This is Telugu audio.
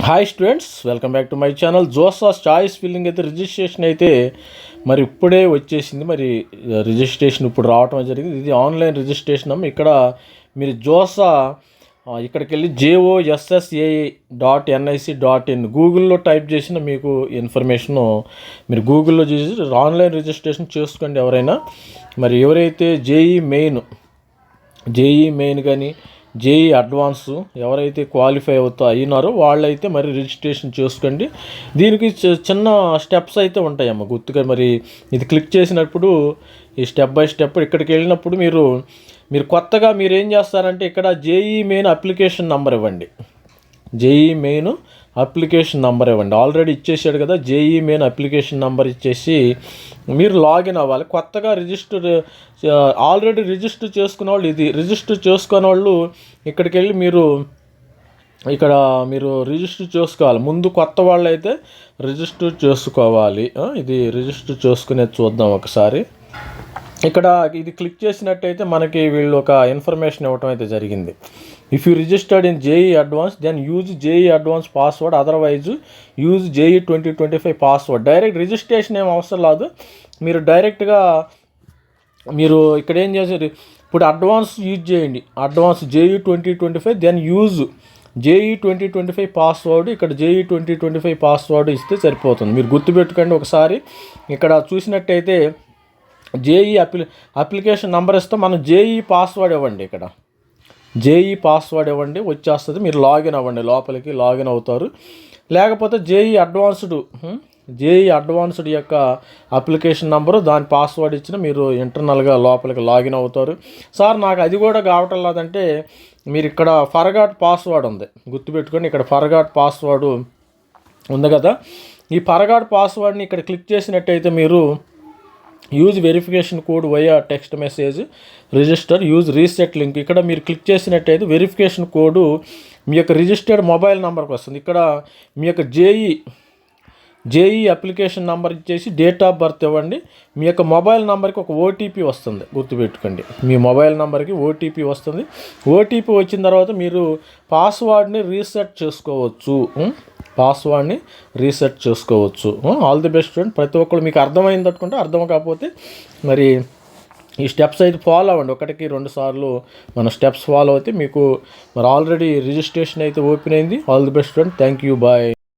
Hi students welcome back to my channel JoSAA's choice filling అయితే రిజిస్ట్రేషన్ అయితే మరి ఇప్పుడే వచ్చేసింది. మరి రిజిస్ట్రేషన్ ఇప్పుడు రావటం జరిగింది. ఇది ఆన్లైన్ రిజిస్ట్రేషన్ ఇక్కడ మీరు జోసా ఇక్కడికి వెళ్ళి J O S S A dot N I C dot in గూగుల్లో టైప్ చేసిన మీకు ఇన్ఫర్మేషన్ మీరు గూగుల్లో చేసి ఆన్లైన్ రిజిస్ట్రేషన్ చేసుకోండి ఎవరైనా. మరి ఎవరైతే జేఈ మెయిన్ జేఈ మెయిన్ కానీ జేఈ అడ్వాన్స్ ఎవరైతే క్వాలిఫై అవుతా అయినారో వాళ్ళైతే మరి రిజిస్ట్రేషన్ చేసుకోండి. దీనికి చి- చిన్న స్టెప్స్ అయితే ఉంటాయమ్మ. గుర్తుగా మరి ఇది క్లిక్ చేసినప్పుడు ఈ స్టెప్ బై స్టెప్ ఇక్కడికి వెళ్ళినప్పుడు మీరు మీరు కొత్తగా మీరు ఏం చేస్తారంటే ఇక్కడ జేఈ మెయిన్ అప్లికేషన్ నెంబర్ ఇవ్వండి. జేఈ మెయిన్ అప్లికేషన్ నెంబర్ ఇవ్వండి. ఆల్రెడీ ఇచ్చేసాడు కదా జేఈ మెయిన్ అప్లికేషన్ నెంబర్ ఇచ్చేసి మీరు లాగిన్ అవ్వాలి. కొత్తగా రిజిస్టర్ ఆల్రెడీ రిజిస్టర్ చేసుకున్న వాళ్ళు ఇది రిజిస్టర్ చేసుకున్న వాళ్ళు ఇక్కడికి వెళ్ళి మీరు ఇక్కడ మీరు రిజిస్టర్ చేసుకోవాలి. ముందు కొత్త వాళ్ళు అయితే రిజిస్టర్ చేసుకోవాలి. ఇది రిజిస్టర్ చేసుకునేది చూద్దాం ఒకసారి. ఇక్కడ ఇది క్లిక్ చేసినట్టయితే మనకి వీళ్ళు ఒక ఇన్ఫర్మేషన్ ఇవ్వటం అయితే జరిగింది. If you registered in JEE advance then use JEE advance password otherwise use JEE twenty twenty five password direct registration ఏం అవసరం లేదు మీరు డైరెక్ట్గా మీరు ఇక్కడ ఏం చేశారు? ఇప్పుడు అడ్వాన్స్ యూజ్ చేయండి. Advance JEE twenty twenty five then use JEE twenty twenty five password ఇక్కడ JEE twenty twenty five password ఇస్తే సరిపోతుంది. మీరు గుర్తుపెట్టుకోండి ఒకసారి. ఇక్కడ చూసినట్టయితే జేఈ అప్లి అప్లికేషన్ నెంబర్ ఇస్తే మనం జేఈ పాస్వర్డ్ ఇవ్వండి ఇక్కడ. జేఈ పాస్వర్డ్ ఇవ్వండి వచ్చేస్తుంది. మీరు లాగిన్ అవ్వండి లోపలికి లాగిన్ అవుతారు. లేకపోతే జేఈ అడ్వాన్స్డ్ జేఈ అడ్వాన్స్డ్ యొక్క అప్లికేషన్ నెంబరు దాని పాస్వర్డ్ ఇచ్చిన మీరు ఇంటర్నల్గా లోపలికి లాగిన్ అవుతారు. సార్ నాకు అది కూడా కావటం లేదంటే మీరు ఇక్కడ ఫర్గాట్ పాస్వర్డ్ ఉంది. గుర్తుపెట్టుకొని ఇక్కడ ఫర్గాట్ పాస్వర్డ్ ఉంది కదా. ఈ ఫర్గాట్ పాస్వర్డ్ని ఇక్కడ క్లిక్ చేసినట్టయితే మీరు use verification code via text message register use reset link ఇక్కడ మీరు క్లిక్ చేసినట్టయితే వెరిఫికేషన్ కోడ్ మీ యొక్క రిజిస్టర్డ్ మొబైల్ నెంబర్కి వస్తుంది. ఇక్కడ మీ యొక్క జేఈ జేఈ అప్లికేషన్ నెంబర్ ఇచ్చేసి డేట్ ఆఫ్ బర్త్ ఇవ్వండి. మీ యొక్క మొబైల్ నెంబర్కి ఒక ఓటీపీ వస్తుంది. గుర్తుపెట్టుకోండి. మీ మొబైల్ నెంబర్కి ఓటీపీ వస్తుంది. ఓటీపీ వచ్చిన తర్వాత మీరు పాస్వర్డ్ని రీసెట్ చేసుకోవచ్చు. పాస్వర్డ్ని రీసెట్ చేసుకోవచ్చు. ఆల్ ది బెస్ట్ స్టూడెంట్ ప్రతి ఒక్కరు మీకు అర్థమైంది అనుకుంటే అర్థం కాకపోతే మరి ఈ స్టెప్స్ అయితే ఫాలో అవ్వండి. ఒకటికి రెండు సార్లు మన స్టెప్స్ ఫాలో అయితే మీకు మరి ఆల్రెడీ రిజిస్ట్రేషన్ అయితే ఓపెన్ అయింది. All the best student thank you bye.